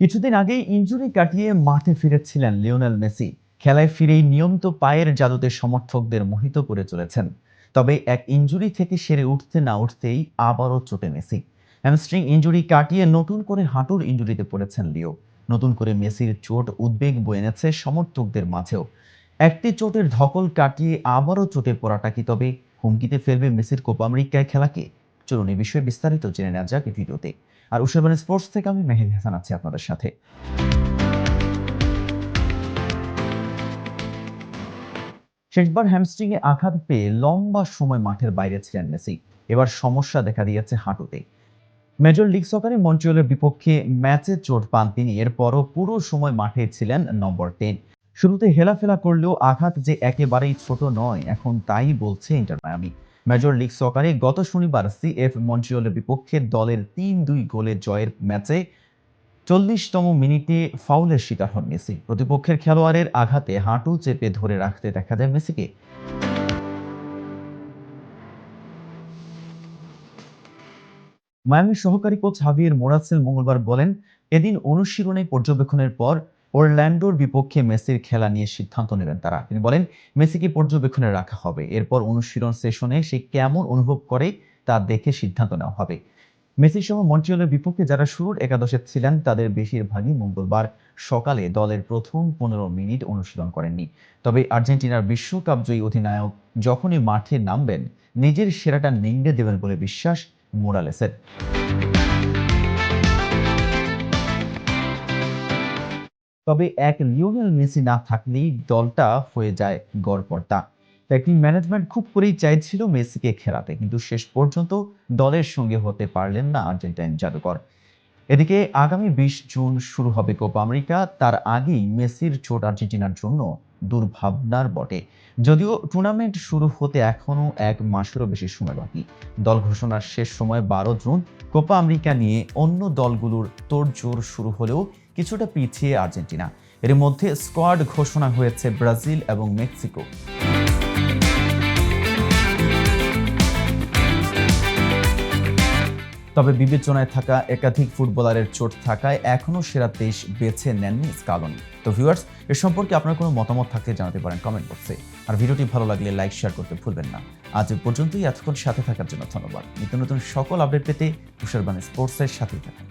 কিছুদিন আগেই ইঞ্জুরি কাটিয়ে মাঠে ফিরেছিলেন লিওনেল মেসি। খেলায় ফিরেই নিয়মিত পায়ের জাদুতে সমর্থকদের মোহিত করে চলেছেন। তবে এক ইনজুরি থেকে সেরে উঠতে না উঠতেই আবারও চোটে মেসি। হ্যামস্ট্রিং ইনজুরি কাটিয়ে নতুন করে হাঁটুর ইঞ্জুরিতে পড়েছেন লিও। নতুন করে মেসির চোট উদ্বেগ বয়ে এনেছে সমর্থকদের মাঝেও। একটি চোটের ধকল কাটিয়ে আবারও চোটে পড়াটা কি তবে হুমকিতে ফেলবে মেসির কোপা আমেরিকায় খেলাকে? চলুন এই বিষয়ে বিস্তারিত জেনে নেওয়া যাক এই ভিডিওতে। আর উষাবান স্পোর্টস থেকে আমি মেহেদি হাসান আছি আপনাদের সাথে। শেষবার হ্যামস্ট্রিংয়ে আঘাত পেয়ে লম্বা সময় মাঠের বাইরে ছিলেন মেসি। এবার সমস্যা দেখা দিয়েছে হাঁটুতে। মেজর লিগ সকারে মন্ট্রিয়লের বিপক্ষে ম্যাচে চোট পান তিনি। এরপরও পুরো সময় মাঠে ছিলেন নম্বর টেন শুরুতে হেলাফেলা করলেও আঘাত যে একেবারেই ছোট নয়, এখন তাই বলছে ইন্টার মায়ামি। মেজর লিগ সকারে গত শনিবার সিএফ মন্ট্রিয়লের বিপক্ষে দলের তিন দুই গোলে জয়ের ম্যাচে চল্লিশতম মিনিটে ফাউলের শিকার হন মেসি। প্রতিপক্ষের খেলোয়াড়ের আঘাতে হাঁটু চেপে ধরে রাখতে দেখা যায় মেসিকে। মায়ামির সহকারী কোচ হাভিয়ের মোরাসেল মঙ্গলবার বলেন, এদিন অনুশীলনে পর্যবেক্ষণের পর ওরল্যান্ডোর বিপক্ষে মেসির খেলা নিয়ে সিদ্ধান্ত নেবেন তারা। তিনি বলেন, মেসিকে পর্যবেক্ষণে রাখা হবে। এরপর অনুশীলন সেশনে সে কেমন অনুভব করে তা দেখে সিদ্ধান্ত নেওয়া হবে। মেসি সহ মন্ট্রিয়লের বিপক্ষে যারা শুরুর একাদশে ছিলেন, তাদের বেশিরভাগই মঙ্গলবার সকালে দলের প্রথম পনেরো মিনিট অনুশীলন করেননি। তবে আর্জেন্টিনার বিশ্বকাপ জয়ী অধিনায়ক যখনই মাঠে নামবেন, নিজের সেরাটা নিংড়ে দেবেন বলে বিশ্বাস মোরালেসের। তবে এক লিওনেল মেসি না থাকলেই দলটা হয়ে যায় গড়পড়তা তাই ম্যানেজমেন্ট খুব করেই চাইছিল মেসিকে খেলাতে, কিন্তু শেষ পর্যন্ত দলের সঙ্গে হতে পারলেন না আর্জেন্টাইন জাদুকর। এদিকে আগামী বিশ জুন শুরু হবে কোপা আমেরিকা, তার আগেই মেসির চোট আর্জেন্টিনার জন্য দুর্ভাবনার বটে। যদিও টুর্নামেন্ট শুরু হতে এখনও এক মাসেরও বেশি সময় বাকি। দল ঘোষণার শেষ সময় বারো জুন, কোপা আমেরিকা নিয়ে অন্য দলগুলোর তোড়জোড় শুরু হলেও কিছুটা পিছিয়ে আর্জেন্টিনা। এর মধ্যে স্কোয়াড ঘোষণা হয়েছে ব্রাজিল এবং মেক্সিকো। তবে বিবেচনায় থাকা একাধিক ফুটবলারের চোট থাকায় এখনও সেরা তেইশ বেছে নেননি স্কালনি। তো ভিউয়ার্স, এ সম্পর্কে আপনার কোনো মতামত থাকলে জানাতে পারেন কমেন্ট বক্সে। আর ভিডিওটি ভালো লাগলে লাইক, শেয়ার করতে ভুলবেন না। আজ পর্যন্তই, এতক্ষণ সাথে থাকার জন্য ধন্যবাদ। নিত্য নতুন সকল আপডেট পেতে তুষারবাণী স্পোর্টসের সাথেই থাকুন।